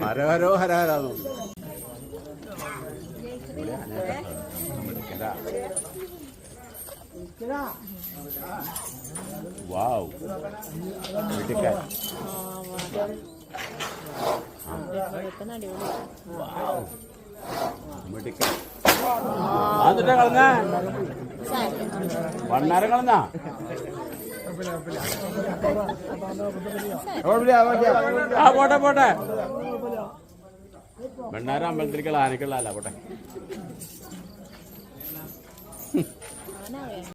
ഹരഹരോ ഹരഹരാന്നോ വാവ് വെട്ടിക്കാൻ വെട്ടിക്കാൻ എന്നിട്ട് കളഞ്ഞ വണ്ണാരം കളഞ്ഞ ആ പോട്ടെ പോട്ടെ. വെണ്ണാരം അമ്പലത്തിലേക്കുള്ള ആനക്കുള്ള അല്ല പോട്ടെ.